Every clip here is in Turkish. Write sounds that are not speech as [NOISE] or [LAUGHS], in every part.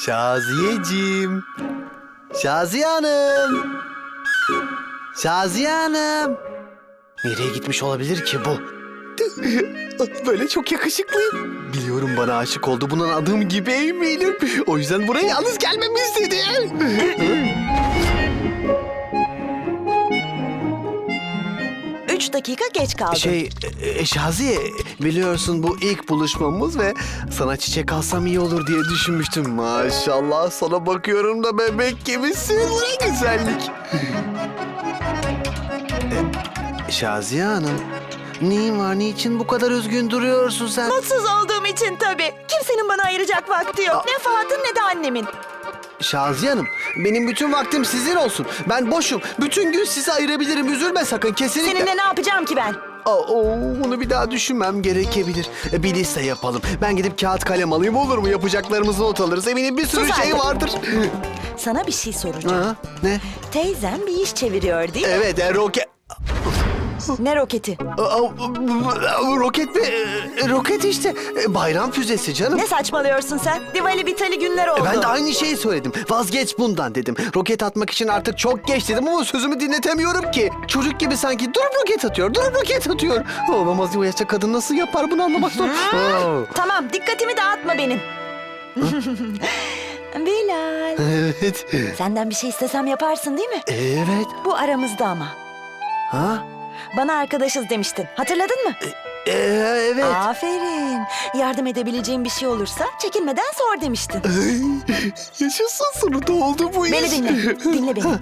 Şaziyeciğim. Şaziye Hanım. Şaziye Hanım. Nereye gitmiş olabilir ki bu? [LAUGHS] Böyle çok yakışıklıyım. Biliyorum bana aşık oldu. Bunun adım gibi eminim. O yüzden buraya yalnız gelmemi istedi. [LAUGHS] Üç dakika geç kaldım. Şey, e, Şaziye biliyorsun bu ilk buluşmamız ve sana çiçek alsam iyi olur diye düşünmüştüm. Maşallah sana bakıyorum da bebek gibisin. Ne güzellik. E, Şaziye Hanım, neyin var, niçin bu kadar üzgün duruyorsun sen? Mutsuz olduğum için tabii. Kimsenin bana ayıracak vakti yok. Ne Fuat'ın ne de annemin. Şaziye Hanım, benim bütün vaktim sizin olsun. Ben boşum. Bütün gün sizi ayırabilirim. Üzülme sakın, kesinlikle. Seninle ne yapacağım ki ben? Oo, bunu bir daha düşünmem gerekebilir. E, Bir liste yapalım. Ben gidip kağıt kalem alayım olur mu? Yapacaklarımızı not alırız. Eminim bir sürü Sus şey artık. vardır. Sana bir şey soracağım. Ha, ne? Teyzem bir iş çeviriyor değil mi? Evet, e, roket... Ne roketi? Roket mi? E, Roket işte. E, Bayram füzesi canım. Ne saçmalıyorsun sen? Diwali biteli günler oldu. Ben de aynı şeyi söyledim. Vazgeç bundan dedim. Roket atmak için artık çok geç dedim ama sözümü dinletemiyorum ki. Çocuk gibi sanki durup roket atıyor, durup roket atıyor. Olamaz bu yaşta kadın nasıl yapar bunu anlamak zor. Aa. Tamam dikkatimi dağıtma benim. [LAUGHS] Bilal. Evet. Senden bir şey istesem yaparsın değil mi? Evet. Bu aramızda ama. Ha? Bana arkadaşız demiştin. Hatırladın mı? Ee, evet. Aferin. Yardım edebileceğim bir şey olursa çekinmeden sor demiştin. Yaşasın sonunda oldu bu iş. Beni dinle. Dinle beni.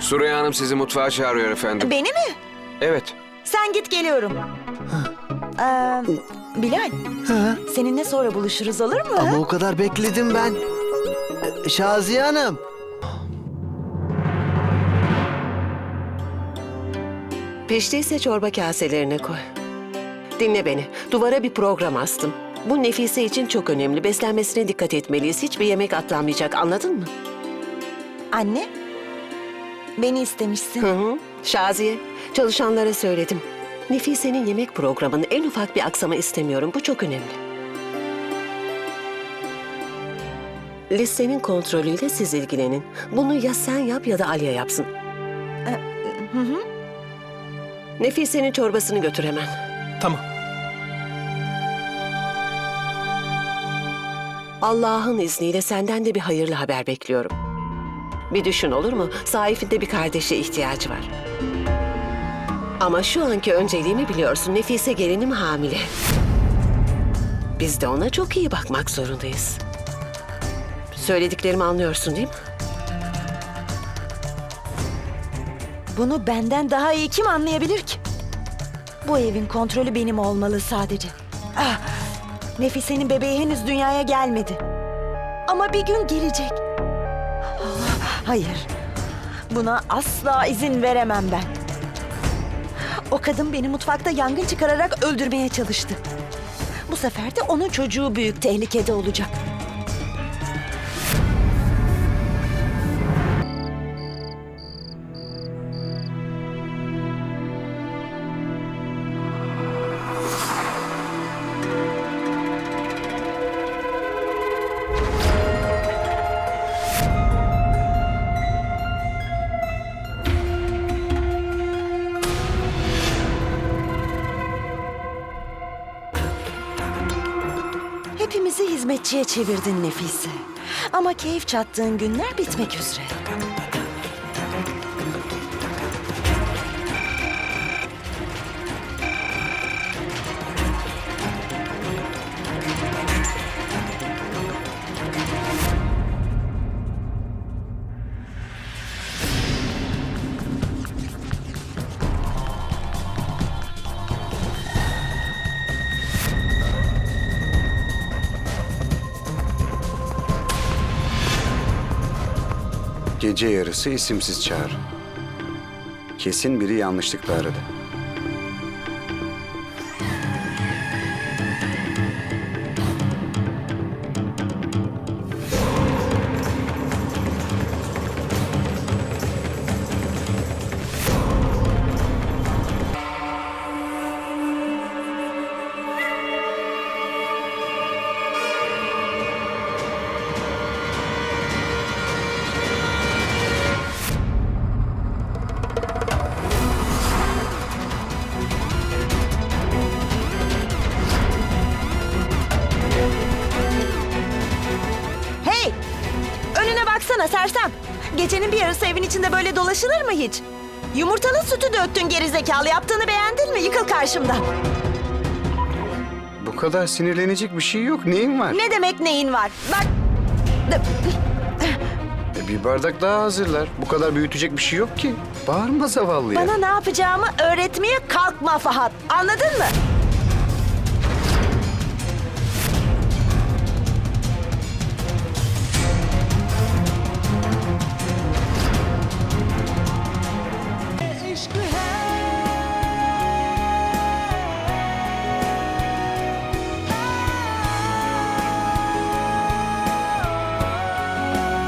Süreyya Hanım sizi mutfağa çağırıyor efendim. Beni mi? Evet. Sen git geliyorum. Ee, Bilal, Ha? seninle sonra buluşuruz olur mu? Ama o kadar bekledim ben. Ee, Şaziye Hanım. Piştiyse çorba kaselerine koy. Dinle beni. Duvara bir program astım. Bu Nefise için çok önemli. Beslenmesine dikkat etmeliyiz. Hiçbir yemek atlanmayacak. Anladın mı? Anne, beni istemişsin. Hı hı. Şaziye, çalışanlara söyledim. Nefise'nin yemek programının en ufak bir aksama istemiyorum. Bu çok önemli. Listenin kontrolüyle siz ilgilenin. Bunu ya sen yap ya da Aliye yapsın. Hı hı. Nefise'nin çorbasını götür hemen. Tamam. Allah'ın izniyle senden de bir hayırlı haber bekliyorum. Bir düşün olur mu? Saif'in de bir kardeşe ihtiyacı var. Ama şu anki önceliğimi biliyorsun. Nefise gelinim hamile. Biz de ona çok iyi bakmak zorundayız. Söylediklerimi anlıyorsun değil mi? Bunu benden daha iyi kim anlayabilir ki? Bu evin kontrolü benim olmalı sadece. Ah, Nefise'nin bebeği henüz dünyaya gelmedi. Ama bir gün gelecek. Ah, Hayır. Buna asla izin veremem ben. O kadın beni mutfakta yangın çıkararak öldürmeye çalıştı. Bu sefer de onun çocuğu büyük tehlikede olacak. Hepimizi hizmetçiye çevirdin Nefise. Ama keyif çattığın günler bitmek üzere. Gece yarısı isimsiz çağrı. Kesin biri yanlışlıkla aradı. Dursana sersem. Gecenin bir yarısı evin içinde böyle dolaşılır mı hiç? Yumurtanın sütü döktün gerizekalı. Yaptığını beğendin mi? Yıkıl karşımdan. Bu kadar sinirlenecek bir şey yok. Neyin var? Ne demek neyin var? Bak. E, bir bardak daha hazırlar. Bu kadar büyütecek bir şey yok ki. Bağırma zavallıya. Bana ne yapacağımı öğretmeye kalkma Fahat. Anladın mı?